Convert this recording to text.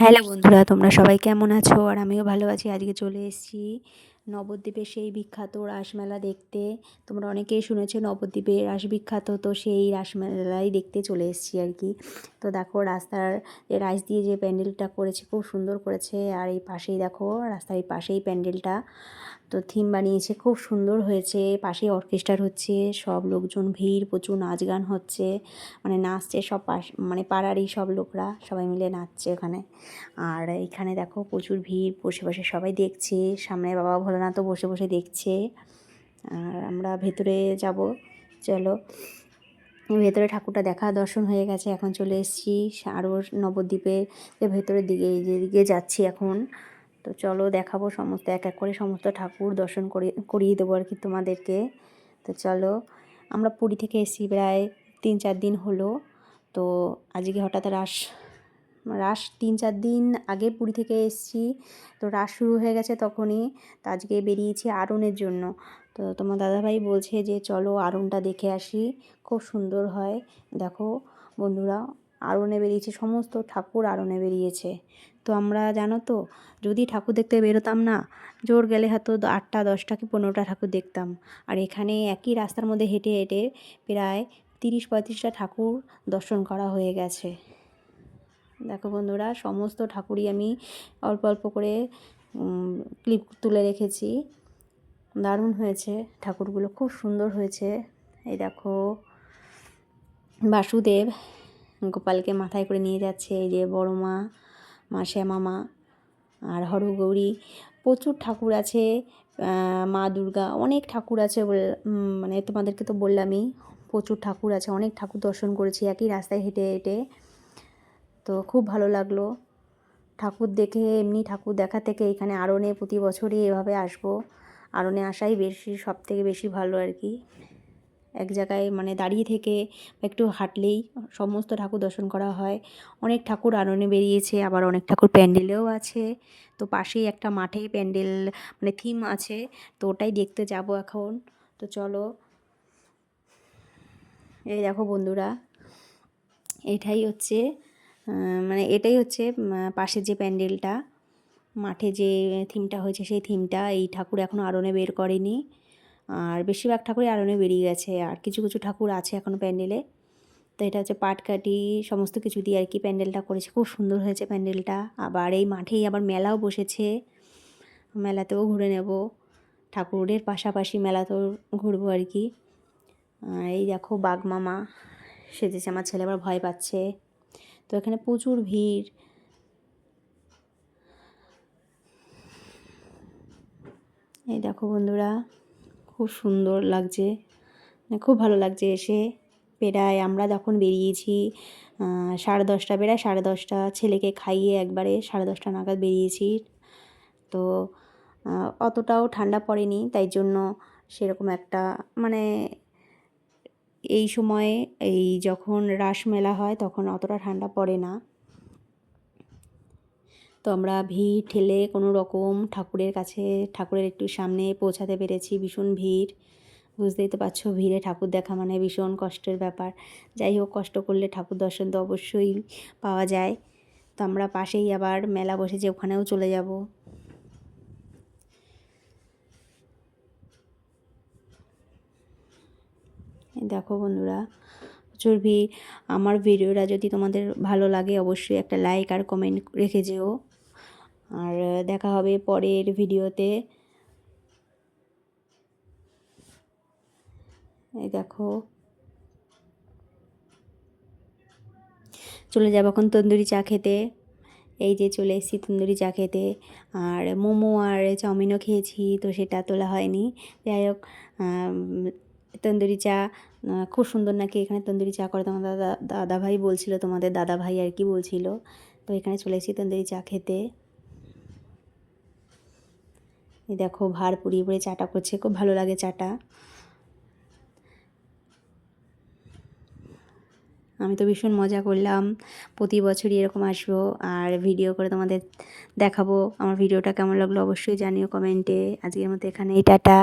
Hello বন্ধুরা তোমরা সবাই কেমন আছো? আর আমিও ভালো আছি আজকে চলে এসেছি নবদ্বীপের সেই বিখ্যাত রাসমেলা দেখতে, তোমরা অনেকেই শুনেছো নবদ্বীপে রাস বিখ্যাত, তো সেই রাসমেলাই দেখতে চলে এসেছি আর কি। তো দেখো রাস্তার রাস দিয়ে যে প্যান্ডেলটা করেছে, খুব সুন্দর করেছে। আর এই পাশেই দেখো, রাস্তার এই পাশেই প্যান্ডেলটা। তো থিম বানিয়েছে, খুব সুন্দর হয়েছে। পাশেই অর্কেস্ট্রার হচ্ছে, সব লোকজন, ভিড়, প্রচুর নাচ গান হচ্ছে। মানে নাচছে সব পাশ মানে পাড়ারই সব লোকরা, সবাই মিলে নাচছে ওখানে। আর এখানে দেখো প্রচুর ভিড়, বসে বসে সবাই দেখছে। সামনে বাবা ভোলানাথও বসে বসে দেখছে। আর আমরা ভেতরে যাব। চলো। ভেতরে ঠাকুরটা দেখা, দর্শন হয়ে গেছে, এখন চলে এসেছি আরও নবদ্বীপের ভেতরের দিকে যেদিকে যাচ্ছি এখন। তো চলো দেখাবো সমস্ত, এক এক করে সমস্ত ঠাকুর দর্শন করে, করিয়ে দেবো আর কি তোমাদেরকে। তো চলো, আমরা পুরী থেকে এসেছি প্রায় তিন চার দিন হলো। তো আজকে হঠাৎ রাস রাস তিন চার দিন আগে পুরী থেকে এসেছি। তো রাস শুরু হয়ে গেছে তখনই। তো আজকে বেরিয়েছি আরনের জন্য। তো তোমার দাদাভাই বলছে যে, চলো আরনটা দেখে আসি। খুব সুন্দর হয়। দেখো বন্ধুরা, আরনে বেরিয়েছে সমস্ত ঠাকুর আরনে বেরিয়েছে। তো আমরা, জানো তো, যদি ঠাকুর দেখতে বেরোতাম না, জোর গেলে হয়তো আটটা, দশটা কি পনেরোটা ঠাকুর দেখতাম। আর এখানে একই রাস্তার মধ্যে হেঁটে হেঁটে প্রায় তিরিশ পঁয়ত্রিশটা ঠাকুর দর্শন করা হয়ে গেছে। দেখো বন্ধুরা, সমস্ত ঠাকুরই আমি অল্প অল্প করে ক্লিপ তুলে রেখেছি। দারুণ হয়েছে ঠাকুরগুলো, খুব সুন্দর হয়েছে। এই দেখো, বাসুদেব গোপালকে মাথায় করে নিয়ে যাচ্ছে, এই যে বড় মা মা শ্যামা মা আর হরগৌরী প্রচুর ঠাকুর আছে মা দুর্গা, অনেক ঠাকুর আছে মানে তোমাদেরকে তো বললামই, প্রচুর ঠাকুর আছে, অনেক ঠাকুর দর্শন করেছি, একই রাস্তায় হেঁটে হেঁটে। তো খুব ভালো লাগল। ঠাকুর দেখে, এমনি ঠাকুর দেখা থেকে এখানে আরনে প্রতি বছরই এভাবে আসব। আরনে আসাই বেশি সব থেকে বেশি ভালো আর কি। এক জায়গায় মানে দাঁড়িয়ে থেকে একটু হাঁটলেই সমস্ত ঠাকুর দর্শন করা হয়। অনেক ঠাকুর আননে বেরিয়েছে, আবার অনেক ঠাকুর প্যান্ডেলেও আছে। তো পাশেই একটা মাঠে প্যান্ডেল মানে থিম আছে, তো ওটাই দেখতে যাব এখন। তো চলো। এই দেখো বন্ধুরা এটাই হচ্ছে মানে এটাই হচ্ছে পাশের যে প্যান্ডেলটা, মাঠে যে থিমটা হয়েছে সেই থিমটা, এই ঠাকুর এখনও আরনে বের করেনি। আর বেশিরভাগ ঠাকুরই আরনে বেরিয়ে গেছে, আর কিছু কিছু ঠাকুর আছে এখনও প্যান্ডেলে। তো এটা হচ্ছে পাটকাটি সমস্ত কিছু দিয়ে আর কি প্যান্ডেলটা করেছে। খুব সুন্দর হয়েছে প্যান্ডেলটা। আবার এই মাঠেই আবার মেলাও বসেছে। মেলাতেও ঘুরে নেব। ঠাকুরের পাশাপাশি মেলাতেও ঘুরবো আর কি। এই দেখো বাঘ মামা সেজেছে, আমার ছেলে আবার ভয় পাচ্ছে। তো এখানে প্রচুর ভিড়। এই দেখো বন্ধুরা, খুব সুন্দর লাগছে। মানে খুব ভালো লাগছে এসে। প্রায় আমরা যখন বেরিয়েছি সাড়ে দশটা বেড়ায় সাড়ে দশটা ছেলেকে খাইয়ে একবারে সাড়ে দশটা নাগাদ বেরিয়েছি। তো অতটাও ঠান্ডা পড়েনি, তাই জন্য সেরকম একটা মানে এই সময়ে এই যখন রাস মেলা হয় তখন অতটা ঠান্ডা পড়ে না। তো আমরা ভিড় ঠেলে কোনো রকম ঠাকুরের কাছে, ঠাকুরের একটু সামনে পৌঁছাতে পেরেছি, ভীষণ ভিড়। বুঝতেই তো পারছ, ভিড়ে ঠাকুর দেখা মানে ভীষণ কষ্টের ব্যাপার। যাই হোক, কষ্ট করলে ঠাকুর দর্শন তো অবশ্যই পাওয়া যায়। তো আমরা পাশেই আবার মেলা বসেছে, ওখানেও চলে যাব। দেখো বন্ধুরা, প্রচুর ভিড়। আমার ভিডিওটা যদি তোমাদের ভালো লাগে, অবশ্যই একটা লাইক আর কমেন্ট রেখে যেও। আর দেখা হবে পরের ভিডিওতে। এই দেখো। চলে যাব এখন তন্দুরি চা খেতে। এই যে চলে এসেছি তন্দুরি চা খেতে। আর মোমো আর চাউমিনও খেয়েছি, তো সেটা তোলা হয়নি। যাই হোক তন্দুরি চা খুব সুন্দর নাকি এখানে তন্দুরি চা করে তোমার দাদা দাদা ভাই বলছিল, তোমাদের দাদা ভাই আর কি বলছিল। তো এখানে চলে এসেছি তন্দুরি চা খেতে। দেখো, ভার পুড়িয়ে পুড়িয়ে চাটা করছে, খুব ভালো লাগে চাটা। আমি তো ভীষণ মজা করলাম, প্রতি বছরই এরকম আসব আর ভিডিও করে তোমাদের দেখাবো। আমার ভিডিওটা কেমন লাগল অবশ্যই জানিও কমেন্টে। আজকের মতো এখানেই, টাটা।